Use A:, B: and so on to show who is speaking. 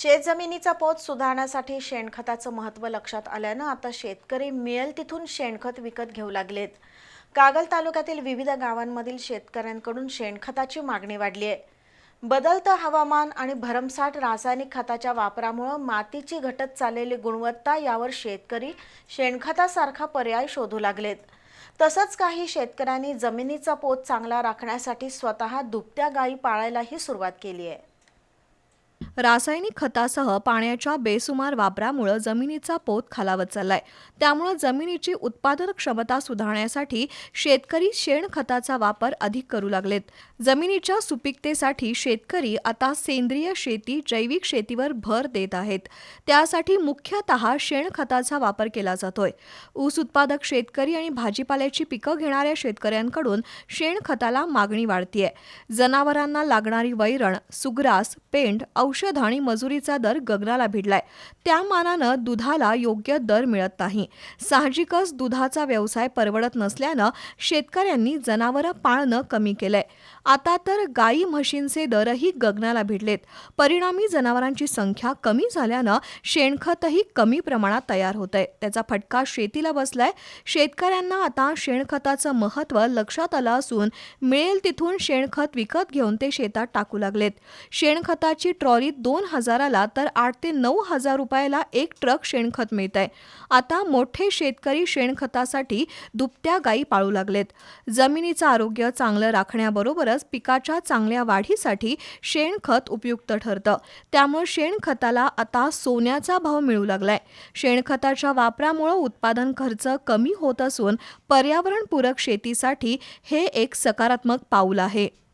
A: शेतजमिनीचा पोत सुधारण्यासाठी शेणखताचं महत्त्व लक्षात आल्यानं आता शेतकरी मिळेल तिथून शेणखत विकत घेऊ लागलेत. कागल तालुक्यातील विविध गावांमधील शेतकऱ्यांकडून शेणखताची मागणी वाढली आहे. बदलतं हवामान आणि भरमसाठ रासायनिक खताच्या वापरामुळं मातीची घटत चाललेली गुणवत्ता यावर शेतकरी शेणखतासारखा पर्याय शोधू लागलेत. तसंच काही शेतकऱ्यांनी जमिनीचा पोत चांगला राखण्यासाठी स्वतः दुभत्या गायी पाळायलाही सुरुवात केली आहे.
B: रासायनिक खतासह पाण्याच्या बेसुमार वापरामुळे जमिनीचा पोत खालावत चाललाय. त्यामुळे जमिनीची उत्पादन क्षमता सुधारण्यासाठी शेतकरी शेणखताचा वापर अधिक करू लागलेत. जमिनीच्या सुपीकतेसाठी शेतकरी आता सेंद्रिय शेती जैविक शेतीवर भर देत आहेत. त्यासाठी मुख्यतः शेणखताचा वापर केला जातोय. ऊस उत्पादक शेतकरी आणि भाजीपाल्याची पिकं घेणाऱ्या शेतकऱ्यांकडून शेणखताला मागणी वाढतीये. जनावरांना लागणारी वैरण सुग्रास पेंड औषध आणि मजुरीचा दर गगनाला भिडलाय. त्या मानानं दुधाला योग्य दर मिळत नाही. साहजिकच दुधाचा व्यवसाय परवडत नसल्यानं शेतकऱ्यांनी जनावरं पाळणं कमी केलंय. आता तर गाई म्हशींचे दरही गगनाला भिडलेत. परिणामी जनावरांची संख्या कमी झाल्यानं शेणखतही कमी प्रमाणात तयार होतंय. त्याचा फटका शेतीला बसलाय. शेतकऱ्यांना आता शेणखताचं महत्त्व लक्षात आलं असून मिळेल तिथून शेणखत विकत घेऊन ते शेतात टाकू लागलेत. शेणखताची ट्रॉली दोन हजाराला तर आठ ते नऊ हजार रुपयाला एक ट्रक शेणखत मिळत आहे आता मोठे शेतकरी शेणखतासाठी दुभत्या गायी पाळू लागलेत. जमिनीचं आरोग्य चांगलं राखण्याबरोबरच पिकाच्या चांगल्या वाढीसाठी शेणखत उपयुक्त ठरतं. त्यामुळे शेणखताला आता सोन्याचा भाव मिळू लागलाय. शेणखताच्या वापरामुळे उत्पादन खर्च कमी होत असून पर्यावरणपूरक शेतीसाठी हे एक सकारात्मक पाऊल आहे.